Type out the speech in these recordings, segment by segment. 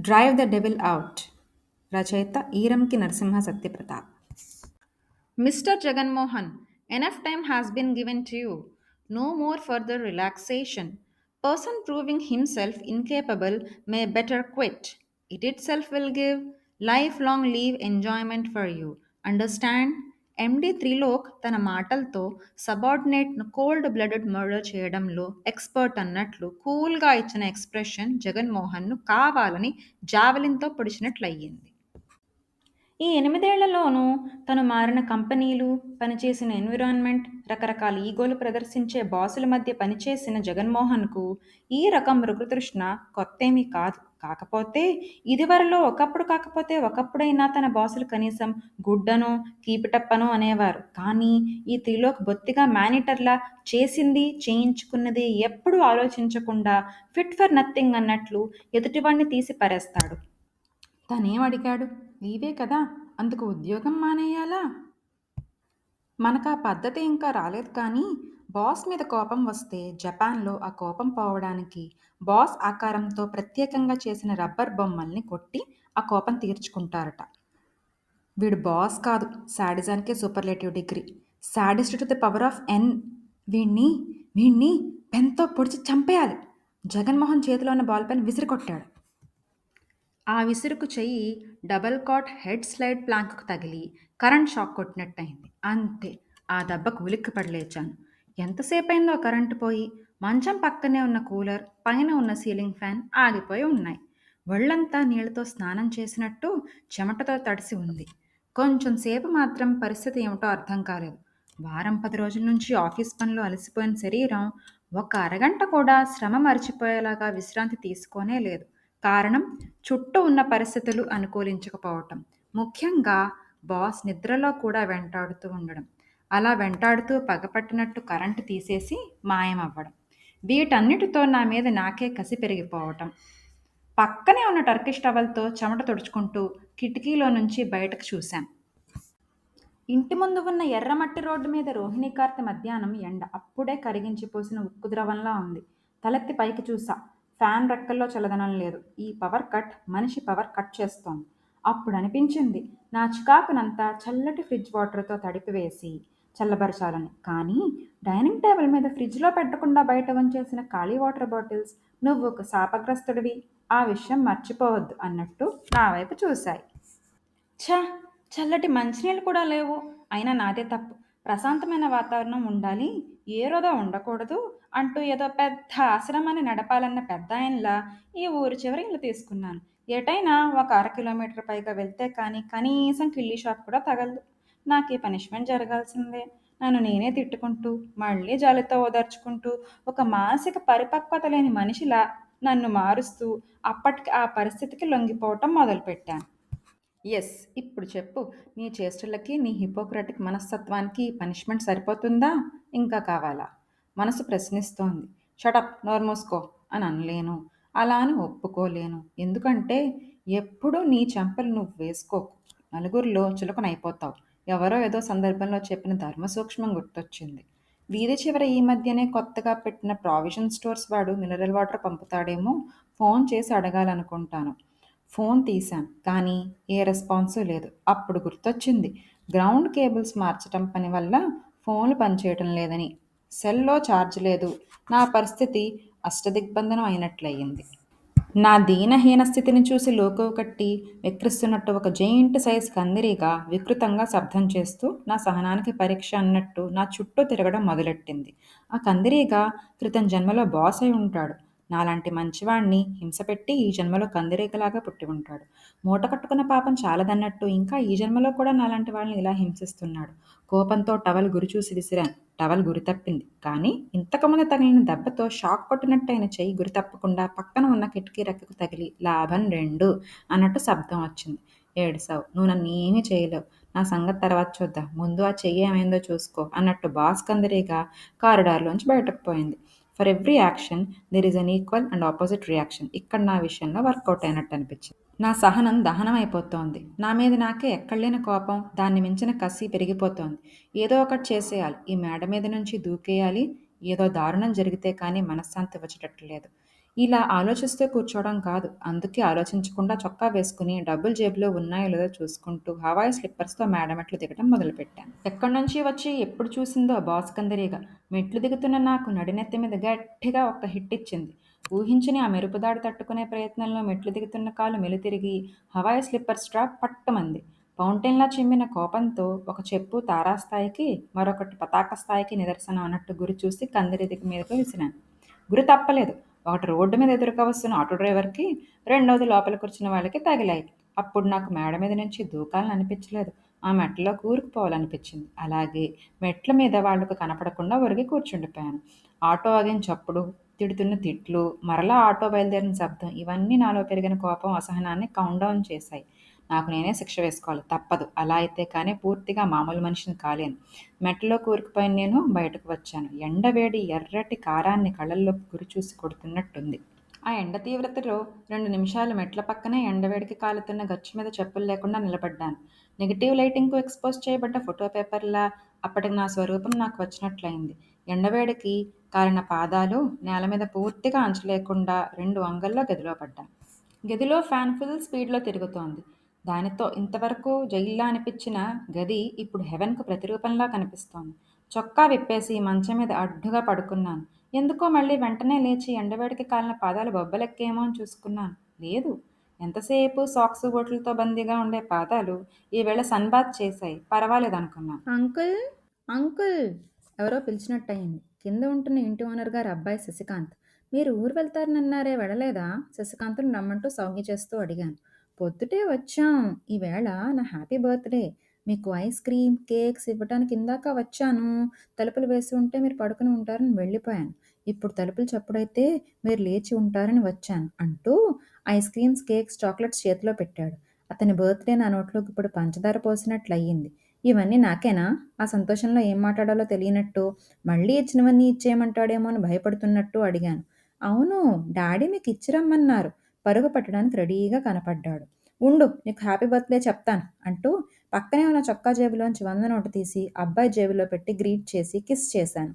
Drive the devil out రచయిత Eeranki Narasimha సత్యప్రతాప్ Mr. Jaganmohan, enough time has been given to you. No more further relaxation. Person proving himself incapable may better quit. It itself will give lifelong leave enjoyment for you. Understand? MD Trilok తన మాటలతో సబార్డినేట్ను cold blooded murder చేయడంలో expert అన్నట్లు కూల్గా ఇచ్చిన expression జగన్మోహన్ను కావాలని జావెలిన్తో అయ్యింది ఈ ఎనిమిదేళ్ళలోనూ తను మారిన కంపెనీలు పనిచేసిన ఎన్విరాన్మెంట్ రకరకాల ఈగోలు ప్రదర్శించే బాసుల మధ్య పనిచేసిన జగన్మోహన్కు ఈ రకం మృగతృష్ణ కొత్తేమీ కాదు. కాకపోతే ఇదివరలో ఒకప్పుడు కాకపోతే ఒకప్పుడైనా తన బాసులు కనీసం గుడ్డనో కీపిటప్పను అనేవారు. కానీ ఈ త్రిలోక్ బొత్తిగా మేనేటర్లా చేసింది చేయించుకున్నది ఎప్పుడూ ఆలోచించకుండా ఫిట్ ఫర్ నథింగ్ అన్నట్లు ఎదుటివాణ్ణి తీసి పరేస్తాడు. తనేం అడిగాడు? నీవే కదా అందుకు ఉద్యోగం మానేయాలా? మనకు ఆ పద్ధతి ఇంకా రాలేదు కానీ బాస్ మీద కోపం వస్తే జపాన్లో ఆ కోపం పోవడానికి బాస్ ఆకారంతో ప్రత్యేకంగా చేసిన రబ్బర్ బొమ్మల్ని కొట్టి ఆ కోపం తీర్చుకుంటారట. వీడు బాస్ కాదు. శాడిజానికే superlative degree. Sadist to the power of N. వీణ్ణి వీణ్ణి పెన్తో పొడిచి చంపేయాలి. జగన్మోహన్ చేతిలో ఉన్న బాల్ పెన్ విసిరి కొట్టాడు ఆ విసురుకు చెయ్యి డబల్ కాట్ హెడ్ స్లైడ్ ప్లాంక్కు తగిలి కరెంట్ షాక్ కొట్టినట్టయింది. అంతే ఆ దెబ్బకు ఉలిక్కిపడి లేచాను ఎంతసేపు అయిందో కరెంటు పోయి మంచం పక్కనే ఉన్న కూలర్ పైన ఉన్న సీలింగ్ ఫ్యాన్ ఆగిపోయి ఉన్నాయి. ఒళ్ళంతా నీళ్ళతో స్నానం చేసినట్టు చెమటతో తడిసి ఉంది. కొంచెం సేపు మాత్రం పరిస్థితి ఏమిటో అర్థం కాలేదు. వారం పది రోజుల నుంచి ఆఫీస్ పనిలో అలసిపోయిన శరీరం ఒక అరగంట కూడా శ్రమ మర్చిపోయేలాగా విశ్రాంతి తీసుకోనే లేదు. కారణం చుట్టూ ఉన్న పరిస్థితులు అనుకూలించకపోవటం. ముఖ్యంగా బాస్ నిద్రలో కూడా వెంటాడుతూ ఉండడం. అలా వెంటాడుతూ పగపట్టినట్టు కరెంటు తీసేసి మాయమవ్వడం. వీటన్నిటితో నా మీద నాకే కసి పెరిగిపోవటం. పక్కనే ఉన్న టర్కిష్ టవల్తో చెమట తుడుచుకుంటూ కిటికీలో నుంచి బయటకు చూశాం. ఇంటి ముందు ఉన్న ఎర్రమట్టి రోడ్డు మీద రోహిణి కార్తె మధ్యాహ్నం ఎండ అప్పుడే కరిగించిపోసిన ఉక్కు ద్రవంలా ఉంది. తలెత్తి పైకి చూసా. ఫ్యాన్ రెక్కల్లో చల్లదనం లేదు. ఈ పవర్ కట్ మనిషి పవర్ కట్ చేస్తోంది. అప్పుడు అనిపించింది నా చికాకునంతా చల్లటి ఫ్రిడ్జ్ వాటర్తో తడిపివేసి చల్లబరచాలని. కానీ డైనింగ్ టేబుల్ మీద ఫ్రిడ్జ్లో పెట్టకుండా బయట ఉంచేసిన ఖాళీ వాటర్ బాటిల్స్ నువ్వు ఒక శాపగ్రస్తుడివి ఆ విషయం మర్చిపోవద్దు అన్నట్టు నా వైపు చూశాయి. ఛ! చల్లటి మంచినీళ్ళు కూడా లేవు. అయినా నాదే తప్పు. ప్రశాంతమైన వాతావరణం ఉండాలి. ఏ రోజో ఉండకూడదు అంటూ ఏదో పెద్ద ఆశ్రమాన్ని నడపాలన్న పెద్ద ఆయనలా ఈ ఊరి చివరి ఇల్లు తీసుకున్నాను. ఎటైనా ఒక అర కిలోమీటర్ పైగా వెళ్తే కానీ కనీసం కిల్లీ షాప్ కూడా తగలదు. నాకు ఈ పనిష్మెంట్ జరగాల్సిందే. నన్ను నేనే తిట్టుకుంటూ మళ్ళీ జాలితో ఓదార్చుకుంటూ ఒక మానసిక పరిపక్వత లేని మనిషిలా నన్ను మారుస్తూ అప్పటికి ఆ పరిస్థితికి లొంగిపోవటం మొదలుపెట్టాను. ఎస్ ఇప్పుడు చెప్పు. నీ చేష్టలకి నీ హిపోక్రటిక్ మనస్తత్వానికి పనిష్మెంట్ సరిపోతుందా? ఇంకా కావాలా? మనసు ప్రశ్నిస్తోంది. షటప్ నోర్మోస్కో అని అనలేను. అలా అని ఒప్పుకోలేను. ఎందుకంటే ఎప్పుడూ నీ చెంపలు నువ్వు వేసుకోకు. నలుగురిలో చులకనైపోతావు. ఎవరో ఏదో సందర్భంలో చెప్పిన ధర్మ సూక్ష్మం గుర్తొచ్చింది. వీధి చివర ఈ మధ్యనే కొత్తగా పెట్టిన ప్రావిజన్ స్టోర్స్ వాడు మినరల్ వాటర్ పంపుతాడేమో? ఫోన్ చేసి అడగాలనుకుంటాను. ఫోన్ తీశాను కానీ ఏ రెస్పాన్సు లేదు. అప్పుడు గుర్తొచ్చింది గ్రౌండ్ కేబుల్స్ మార్చటం పని వల్ల ఫోన్లు పనిచేయటం లేదని. సెల్లో ఛార్జ్ లేదు. నా పరిస్థితి అష్టదిగ్బంధనం అయినట్లయింది. నా దీనహీన స్థితిని చూసి లోకో కట్టి వెక్రిస్తున్నట్టు ఒక జెయింట్ సైజ్ కందిరీగా వికృతంగా శబ్దం చేస్తూ నా సహనానికి పరీక్ష అన్నట్టు నా చుట్టూ తిరగడం మొదలెట్టింది. ఆ కందిరీగా క్రితం జన్మలో బాస్ అయి ఉంటాడు. నాలాంటి మంచివాణ్ణి హింసపెట్టి ఈ జన్మలో కందిరేకలాగా పుట్టి ఉంటాడు. మూట కట్టుకున్న పాపం చాలదన్నట్టు ఇంకా ఈ జన్మలో కూడా నాలాంటి వాళ్ళని ఇలా హింసిస్తున్నాడు. కోపంతో టవల్ గురి చూసి విసిరాను. టవల్ గురి తప్పింది. కానీ ఇంతకుముందు తగిలిన దెబ్బతో షాక్ కొట్టినట్టయిన చెయ్యి గురి తప్పకుండా పక్కన ఉన్న కిటికీ రెక్కకు తగిలి లాభం రెండు అన్నట్టు శబ్దం వచ్చింది. ఏడుసావు. నువ్వు నన్ను ఏమీ చేయలేవు. నా సంగతి తర్వాత చూద్దాం. ముందు ఆ చెయ్యి ఏమైందో చూసుకో అన్నట్టు బాస్ కందిరీగా కారిడార్లోంచి బయటకు పోయింది. For every action there is an equal and opposite reaction ఇక్కడ నా విషయంలో వర్కౌట్ అయినట్టు అనిపించింది. నా సహనం దహనం అయిపోతోంది. నా మీద నాకే ఎక్కడలేని కోపం దాన్ని మించిన కసి పెరిగిపోతోంది. ఏదో ఒకటి చేసేయాలి. ఈ మేడ మీద నుంచి దూకేయాలి. ఏదో దారుణం జరిగితే కానీ మనశ్శాంతి వచ్చేటట్టు లేదు. ఇలా ఆలోచిస్తూ కూర్చోవడం కాదు. అందుకే ఆలోచించకుండా చొక్కా వేసుకుని డబ్బులు జేబులో ఉన్నాయో లేదో చూసుకుంటూ హవాయి స్లిప్పర్స్‌తో మేడమెట్లు దిగటం మొదలుపెట్టాను. ఎక్కడి నుంచి వచ్చి ఎప్పుడు చూసిందో బాస్ కందిరీగ మెట్లు దిగుతున్న నాకు నడినెత్తి మీద గట్టిగా ఒక్క హిట్ ఇచ్చింది. ఊహించని ఆ మెరుపుదాడి తట్టుకునే ప్రయత్నంలో మెట్లు దిగుతున్న కాలు మెలితిరిగి హవాయి స్లిప్పర్ స్ట్రాప్ పట్టుమంది. ఫౌంటైన్‌లా చిమ్మిన కోపంతో ఒక చెప్పు తారాస్థాయికి, మరొకటి పతాక స్థాయికి నిదర్శనం అన్నట్టు గురి చూసి కందిరీగ మీదకు విసిరాను. గురి తప్పలేదు. ఒకటి రోడ్డు మీద ఎదురుగా వస్తున్న ఆటో డ్రైవర్కి, రెండవది లోపల కూర్చున్న వాళ్ళకి తగిలాయి. అప్పుడు నాకు మేడ మీద నుంచి దూకాలని అనిపించలేదు. ఆ మెట్లలో కూరుకుపోవాలనిపించింది. అలాగే మెట్ల మీద వాళ్ళకు కనపడకుండా ఒరిగి కూర్చుండిపోయాను. ఆటో ఆగిన చప్పుడు, తిడుతున్న తిట్లు, మరలా ఆటో బయలుదేరిన శబ్దం ఇవన్నీ నాలో పెరిగిన కోపం, అసహనాన్ని కౌంట్ డౌన్ చేశాయి. నాకు నేనే శిక్ష వేసుకోవాలి. తప్పదు. అలా అయితే కానీ పూర్తిగా మామూలు మనిషిని కాలేను. మెట్లో కూరుకుపోయిన నేను బయటకు వచ్చాను. ఎండవేడి ఎర్రటి కారాన్ని కళ్ళల్లో గురిచూసి కొడుతున్నట్టుంది. ఆ ఎండ తీవ్రతలో రెండు నిమిషాలు మెట్ల పక్కనే ఎండవేడికి కాలుతున్న గచ్చు మీద చెప్పులు లేకుండా నిలబడ్డాను. నెగటివ్ లైటింగ్కు ఎక్స్పోజ్ చేయబడ్డ ఫోటో పేపర్లా అప్పటికి నా స్వరూపం నాకు వచ్చినట్లయింది. ఎండవేడికి కాలిన పాదాలు నేల మీద పూర్తిగా అంచలేకుండా రెండు అంగల్లో గదిలో పడ్డాను. గదిలో ఫ్యాన్ ఫుల్ స్పీడ్లో తిరుగుతోంది. దానితో ఇంతవరకు జైల్లా అనిపించిన గది ఇప్పుడు హెవెన్కు ప్రతిరూపంలా కనిపిస్తోంది. చొక్కా విప్పేసి మంచం మీద అడ్డుగా పడుకున్నాను. ఎందుకో మళ్ళీ వెంటనే లేచి ఎండవేడికి కాలిన పాదాలు బొబ్బలెక్కేమో అని చూసుకున్నాను. లేదు. ఎంతసేపు సాక్స్ బొట్లతో బందీగా ఉండే పాదాలు ఈవేళ సన్ బాత్ చేశాయి. పర్వాలేదనుకున్నాను. అంకుల్ అంకుల్ ఎవరో పిలిచినట్టయింది. కింద ఉంటున్న ఇంటి ఓనర్ గారు అబ్బాయి శశికాంత్. మీరు ఊరు వెళ్తారనన్నారే వెళ్ళలేదా? శశికాంత్ను రమ్మంటూ సౌంజ్ఞ చేస్తూ అడిగాను. పొద్దుటే వచ్చాం. ఈవేళ నా హ్యాపీ బర్త్డే. మీకు ఐస్ క్రీమ్, కేక్స్ ఇవ్వటానికి ఇందాక వచ్చాను. తలుపులు వేసి ఉంటే మీరు పడుకుని ఉంటారని వెళ్ళిపోయాను. ఇప్పుడు తలుపులు చప్పుడైతే మీరు లేచి ఉంటారని వచ్చాను అంటూ ఐస్ క్రీమ్స్, కేక్స్, చాక్లెట్స్ చేతిలో పెట్టాడు. అతని బర్త్డే నా నోట్లోకి ఇప్పుడు పంచదార పోసినట్లు అయ్యింది ఇవన్నీ నాకేనా? ఆ సంతోషంలో ఏం మాట్లాడాలో తెలియనట్టు, మళ్ళీ ఇచ్చినవన్నీ ఇచ్చేయమంటాడేమో అని భయపడుతున్నట్టు అడిగాను. అవును. డాడీ మీకు ఇచ్చి రమ్మన్నారు. పరుగు పట్టడానికి రెడీగా కనపడ్డాడు. ఉండు నీకు హ్యాపీ బర్త్డే చెప్తాను అంటూ పక్కనే ఉన్న చొక్కా జేబులోంచి వంద నోటు తీసి అబ్బాయి జేబులో పెట్టి గ్రీట్ చేసి కిస్ చేశాను.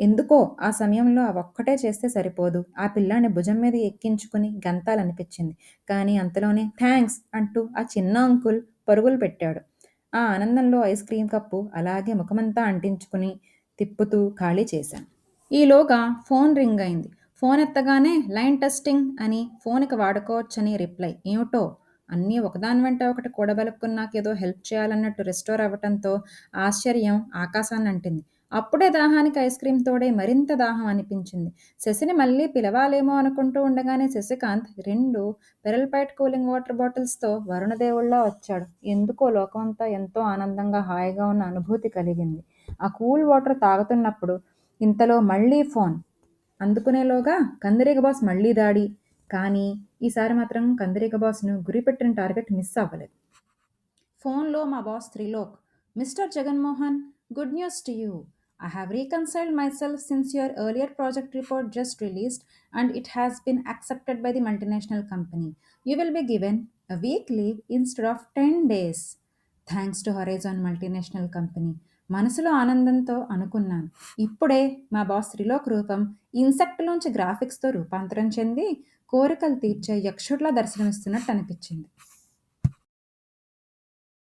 ఎందుకో ఆ సమయంలో ఆ ఒక్కటే చేస్తే సరిపోదు. ఆ పిల్లాన్ని భుజం మీద ఎక్కించుకుని గంతాలనిపించింది. కానీ అంతలోనే థ్యాంక్స్ అంటూ ఆ చిన్న అంకుల్ పరుగులు పెట్టాడు. ఆ ఆనందంలో ఐస్ క్రీమ్ కప్పు అలాగే ముఖమంతా అంటించుకుని తిప్పుతూ ఖాళీ చేశాను. ఈలోగా ఫోన్ రింగ్ అయింది. ఫోన్ ఎత్తగానే లైన్ టెస్టింగ్ అని ఫోన్కి వాడుకోవచ్చని రిప్లై. ఏమిటో అన్నీ ఒకదాని వెంట ఒకటి కూడబలుక్కుని నాకేదో హెల్ప్ చేయాలన్నట్టు రెస్టోర్ అవ్వటంతో ఆశ్చర్యం ఆకాశాన్ని అంటింది అప్పుడే దాహానికి ఐస్ క్రీమ్ తోడే మరింత దాహం అనిపించింది. శశిని మళ్ళీ పిలవాలేమో అనుకుంటూ ఉండగానే శశికాంత్ రెండు పెరల్పైట్ కూలింగ్ వాటర్ బాటిల్స్తో వరుణదేవుడిలా వచ్చాడు. ఎందుకో లోకమంతా ఎంతో ఆనందంగా హాయిగా ఉన్న అనుభూతి కలిగింది. ఆ కూల్ వాటర్ తాగుతున్నప్పుడు ఇంతలో మళ్ళీ ఫోన్. అందుకునేలోగా కందరేగ బాస్ మళ్ళీ దాడి. కానీ ఈసారి మాత్రం కందరేగ బాస్ను గురిపెట్టిన టార్గెట్ మిస్ అవ్వలేదు. ఫోన్లో మా boss Trilok mister Jaganmohan good news to you. I have reconciled myself since your earlier project report just released and it has been accepted by the multinational company you will be given a week leave instead of ten days thanks to Horizon multinational company మనసులో ఆనందంతో అనుకున్నాను. ఇప్పుడే మా boss Trilok రూపం ఇన్సెక్ట్లోంచి గ్రాఫిక్స్తో రూపాంతరం చెంది కోరికలు తీర్చే యక్షుడిలా దర్శనమిస్తున్నట్టు అనిపించింది.